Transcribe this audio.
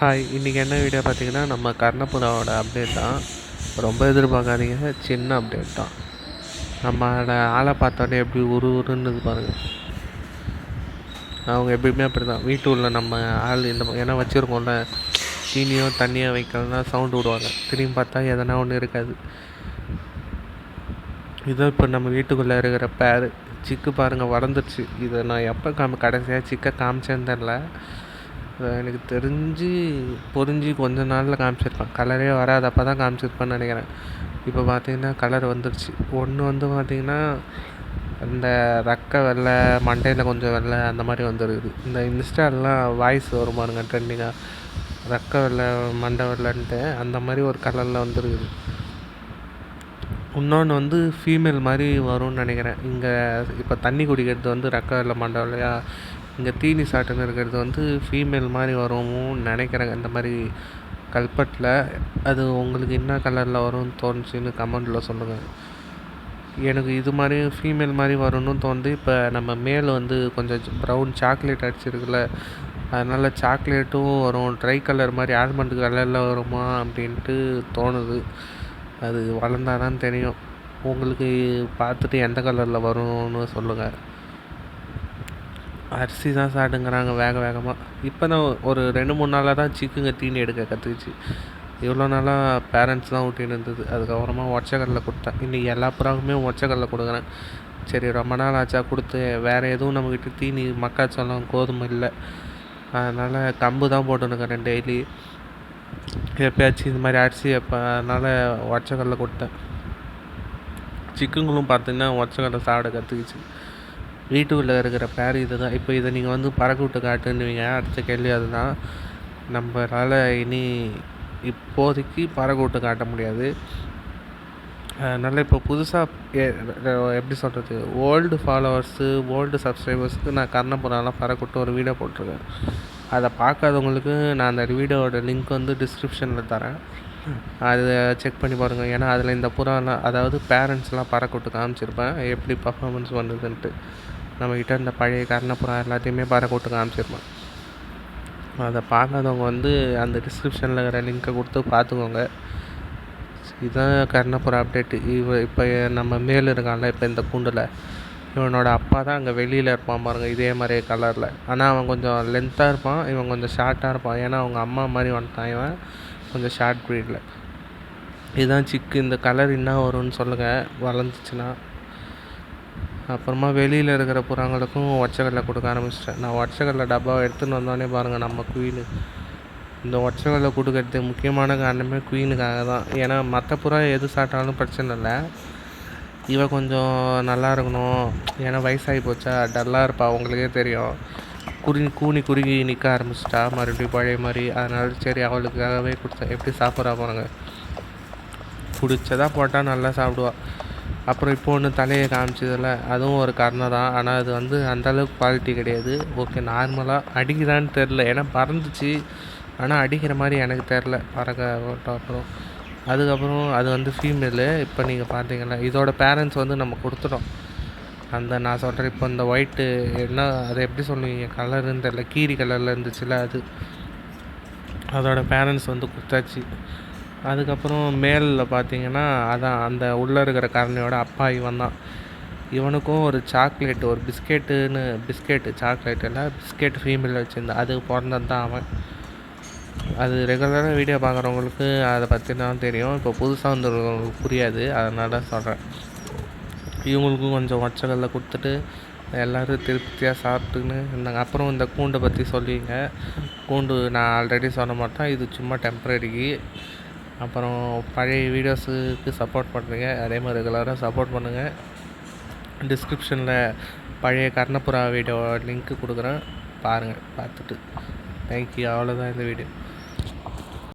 Hi இன்றைக்கி என்ன video பார்த்தீங்கன்னா நம்ம கர்ணபுராவோட அப்டேட் தான். ரொம்ப எதிர்பார்க்காதீங்க சின்ன அப்டேட் தான். நம்மளோட ஆளை பார்த்தோன்னே எப்படி உரு உருன்னு பாருங்கள் அவங்க எப்பயுமே அப்படி தான் வீட்டு உள்ள நம்ம ஆள் இந்த ஏன்னா வச்சுருக்கோம்ல. தீனியோ தண்ணியோ வைக்கலன்னா சவுண்டு விடுவாங்க. திரும்பி பார்த்தா எதனா ஒன்று இருக்காது. இதோ இப்போ நம்ம வீட்டுக்குள்ளே இருக்கிற பேர் சிக்கு பாருங்கள் வளர்ந்துருச்சு. இதை நான் எப்போ காமி கடைசியாக சிக்கை காமிச்சேன்னு தெரில எனக்கு தெரிஞ்சு பொறிஞ்சு கொஞ்ச நாளில் காமிச்சிருப்பேன். கலரே வராது. அப்போ தான் காமிச்சிருப்பேன்னு நினைக்கிறேன். இப்போ பார்த்தீங்கன்னா கலர் வந்துடுச்சு ஒன்று வந்து பார்த்திங்கன்னா அந்த ரக்கை வெள்ளை மண்டையில் கொஞ்சம் வெள்ளை அந்த மாதிரி வந்துருக்குது. இந்த இன்ஸ்டாலெலாம் வாய்ஸ் வரும் பாருங்க ட்ரெண்டிங்காக ரக்கை வெள்ளை மண்டை வெள்ளைன்ட்டு அந்த மாதிரி ஒரு கலரில் வந்துருக்குது. இன்னொன்று வந்து ஃபீமேல் மாதிரி வரும்னு நினைக்கிறேன். இங்கே இப்போ தண்ணி குடிக்கிறது வந்து ரக்க வெள்ளை மண்டை வெள்ளையாக இங்கே தீனி சாட்டுன்னு இருக்கிறது வந்து ஃபீமேல் மாதிரி வரும்னு நினைக்கிறேன் இந்த மாதிரி கல்பட்டில் அது உங்களுக்கு என்ன கலரில் வரும்னு தோணுச்சுன்னு கமெண்டில் சொல்லுங்கள் எனக்கு இது மாதிரி ஃபீமேல் மாதிரி வரும்னு தோணுது. இப்போ நம்ம மேல் வந்து கொஞ்சம் ப்ரௌன் சாக்லேட் அடிச்சிருக்குல்ல அதனால் சாக்லேட்டும் வரும் ட்ரை கலர் மாதிரி ஆல்மண்ட் கலரில் வருமா அப்படின்ட்டு தோணுது. அது வளர்ந்தால் தான் தெரியும். உங்களுக்கு பார்த்துட்டு எந்த கலரில் வரும்னு சொல்லுங்கள் அரிசி தான் சாப்பிடுங்கிறாங்க வேக வேகமாக இப்போ தான் ஒரு ரெண்டு மூணு நாளாக தான் சிக்குங்க தீனி எடுக்க கற்றுக்குச்சு இவ்வளோ நாளாக பேரண்ட்ஸ் தான் ஊட்டின்னு இருந்தது. அதுக்கப்புறமா ஒச்சக்கடலை கொடுத்தேன். இன்றைக்கி எல்லா புறாவுமே ஒச்சக்கடலை கொடுக்குறேன். சரி ரொம்ப நாள் ஆச்சா கொடுத்து வேறு எதுவும் நம்மக்கிட்ட தீனி மக்காச்சோளம் கோதுமை இல்லை. அதனால் கம்பு தான் போட்டுருக்கேன் டெய்லி எப்பயாச்சும் இது மாதிரி அரிசி எப்போ அதனால் ஒச்சக்கடலை கொடுத்தேன். சிக்குங்களும் பார்த்திங்கன்னா ஒச்சக்கடலை சாப்பிட கற்றுக்குச்சு வீட்டுக்குள்ளே இருக்கிற பேர் இது தான் இப்போ இதை நீங்கள் வந்து பறக்க விட்டு காட்டுன்னுவீங்க. அடுத்த கேள்வி அதுதான். நம்மளால் இனி இப்போதைக்கு பறக்க விட்டு காட்ட முடியாது. அதனால் இப்போ புதுசாக எப்படி சொல்கிறது ஓல்டு ஃபாலோவர்ஸு ஓல்டு சப்ஸ்கிரைபர்ஸுக்கு நான் கர்ணபுராலாம் பறக்க விட்டு ஒரு வீடியோ போட்டிருக்கேன். அதை பார்க்காதவங்களுக்கு நான் அந்த வீடியோவோட லிங்க் வந்து டிஸ்கிரிப்ஷனில் தரேன். அதை செக் பண்ணி பாருங்கள் ஏன்னா அதில் இந்த புறாலாம் அதாவது பேரண்ட்ஸ்லாம் பறக்க விட்டு காமிச்சிருப்பேன். எப்படி பர்ஃபாமன்ஸ் பண்ணுதுன்ட்டு. நம்மக்கிட்ட இந்த பழைய கர்ணப்புறா எல்லாத்தையுமே பறக்க விட்டு காமிச்சிருப்பேன். அதை பார்க்காதவங்க வந்து அந்த டிஸ்கிரிப்ஷனில் இருக்கிற லிங்க்கை கொடுத்து பார்த்துக்கோங்க. இதுதான் கர்ணப்புறா அப்டேட்டு இவ இப்போ நம்ம மேல் இருக்கான்ல இப்போ இந்த கூண்டில். இவனோட அப்பா தான் அங்கே வெளியில் இருப்பான் பாருங்கள் இதே மாதிரி கலரில் ஆனால் அவன் கொஞ்சம் லென்த்தாக இருப்பான் இவன் கொஞ்சம் ஷார்ட்டாக இருப்பான். ஏன்னா அவங்க அம்மா மாதிரி வந்துட்டான் இவன் கொஞ்சம் ஷார்ட் ப்ரீடில் இதுதான் சிக்கு இந்த கலர் என்ன வரும்னு சொல்லுங்கள் வளர்ந்துச்சுன்னா. அப்புறமா வெளியில் இருக்கிற புறாங்களுக்கும் ஒச்சக்கடலை கொடுக்க ஆரம்பிச்சிட்டேன். நான் ஒச்சக்கடலை டப்பாவை எடுத்துன்னு வந்தோடனே பாருங்கள் நம்ம குயினு இந்த ஒச்சக்கடலை கொடுக்கறதுக்கு முக்கியமான காரணமே குயினுக்காக தான். ஏன்னா மற்ற புறா எது சாப்பிட்டாலும் பிரச்சனை இல்லை. இவன் கொஞ்சம் நல்லா இருக்கணும். ஏன்னா வயசாகி போச்சா டல்லாக இருப்பா அவங்களுக்கே தெரியும். குறி கூனி குறுகி நிற்க ஆரம்பிச்சிட்டா மறுபடியும் பழைய மாதிரி. அதனால சரி அவளுக்காகவே கொடுத்தேன். எப்படி சாப்பிட்றா போகிறாங்க பிடிச்சதா போட்டால் நல்லா சாப்பிடுவாள் அப்புறம் இப்போ ஒன்று தலையை காமிச்சதில் அதுவும் ஒரு காரணம் தான் ஆனால் அது வந்து அந்தளவுக்கு குவாலிட்டி கிடையாது. ஓகே நார்மலாக அடிக்குதான்னு தெரில ஏன்னா பறந்துச்சு. ஆனால் அடிக்கிற மாதிரி எனக்கு தெரில பறக்க அப்புறம் அதுக்கப்புறம் அது வந்து ஃபீமேலு இப்போ நீங்கள் பார்த்தீங்களா இதோட பேரண்ட்ஸ் வந்து நம்ம கொடுத்துட்டோம். அந்த நான் சொல்கிறேன் இப்போ இந்த ஒயிட்டு என்ன அதை எப்படி சொல்லுவீங்க? கலருன்னு தெரில கீரி கலரில் இருந்துச்சுல அது. அதோட பேரண்ட்ஸ் வந்து கொடுத்தாச்சு. அதுக்கப்புறம் மேலில் பார்த்தீங்கன்னா அதான் அந்த உள்ளே இருக்கிற கரணியோட அப்பா இவன் தான். இவனுக்கும் ஒரு சாக்லேட் ஒரு பிஸ்கெட்டுன்னு பிஸ்கெட்டு சாக்லேட் இல்லை பிஸ்கெட் ஃபீமேல் வச்சுருந்தேன் அது பிறந்தது தான் அவன். அது ரெகுலராக வீடியோ பார்க்குறவங்களுக்கு அதை பற்றி தான் தெரியும். இப்போ புதுசாக வந்துருக்கவங்களுக்கு புரியாது. அதனால் சொல்கிறேன் இவங்களுக்கும் கொஞ்சம் ஒச்சகல்ல கொடுத்துட்டு எல்லோரும் திருப்தியாக சாப்பிட்டுன்னு இருந்தாங்க. அப்புறம் இந்த கூண்டை பற்றி சொல்லிங்க. கூண்டு நான் ஆல்ரெடி சொன்ன மாட்டேன் இது சும்மா டெம்ப்ரரிக்கு அப்புறம் பழைய வீடியோஸுக்கு சப்போர்ட் பண்ணுறீங்க அதே மாதிரி ரெகுலராக சப்போர்ட் பண்ணுங்கள் டிஸ்கிரிப்ஷனில் பழைய கர்ணப்புறா வீடியோ லிங்க்கு கொடுக்குறேன். பாருங்கள் பார்த்துட்டு. தேங்க்யூ அவ்வளோதான் இந்த வீடியோ